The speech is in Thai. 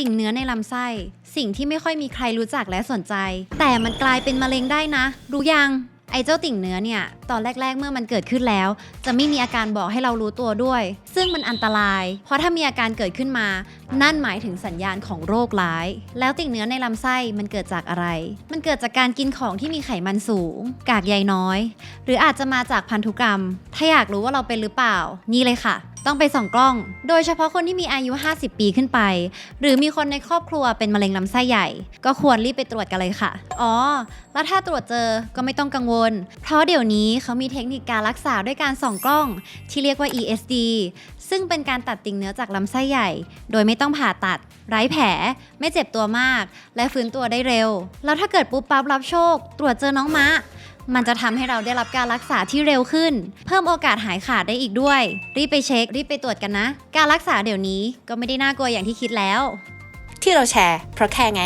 ติ่งเนื้อในลำไส้ สิ่งที่ไม่ค่อยมีใครรู้จักและสนใจ แต่มันกลายเป็นมะเร็งได้นะ รู้ยังไอ้เจ้าติ่งเนื้อเนี่ยตอนแรก ๆ เมื่อมันเกิดขึ้นแล้ว จะไม่มีอาการบอกให้เรารู้ตัวด้วย ซึ่งมันอันตราย เพราะถ้ามีอาการเกิดขึ้นมา นั่นหมายถึงสัญญาณของโรคร้าย แล้วติ่งเนื้อในลำไส้มันเกิดจากอะไร มันเกิดจากการกินของที่มีไขมันสูง กากใยน้อย หรืออาจจะมาจากพันธุกรรม ถ้าอยากรู้ว่าเราเป็นหรือเปล่า นี่เลยค่ะ ต้องไปส่องกล้อง โดยเฉพาะคนที่มีอายุ 50 ปีขึ้นไป หรือมีคนในครอบครัวเป็นมะเร็งลำไส้ใหญ่ ก็ควรรีบไปตรวจกันเลยค่ะ อ๋อ แล้วถ้าตรวจเจอก็ไม่ต้องกังวล เพราะเดี๋ยวนี้เขามีเทคนิคการรักษาด้วยการส่องกล้อง ที่เรียกว่า ESD ซึ่งเป็นการตัดติ่งเนื้อจากลำไส้ใหญ่ โดยไม่ต้องผ่าตัด ไร้แผล ไม่เจ็บตัวมาก และฟื้นตัวได้เร็ว แล้วถ้าเกิดปุ๊บปั๊บรับโชค ตรวจเจอน้องมะ มันจะทำให้เราได้รับการรักษาที่เร็วขึ้น เพิ่มโอกาสหายขาดได้อีกด้วย รีบไปเช็ค รีบไปตรวจกันนะ การรักษาเดี๋ยวนี้ก็ไม่ได้น่ากลัวอย่างที่คิดแล้ว ที่เราแชร์เพราะแค่ไง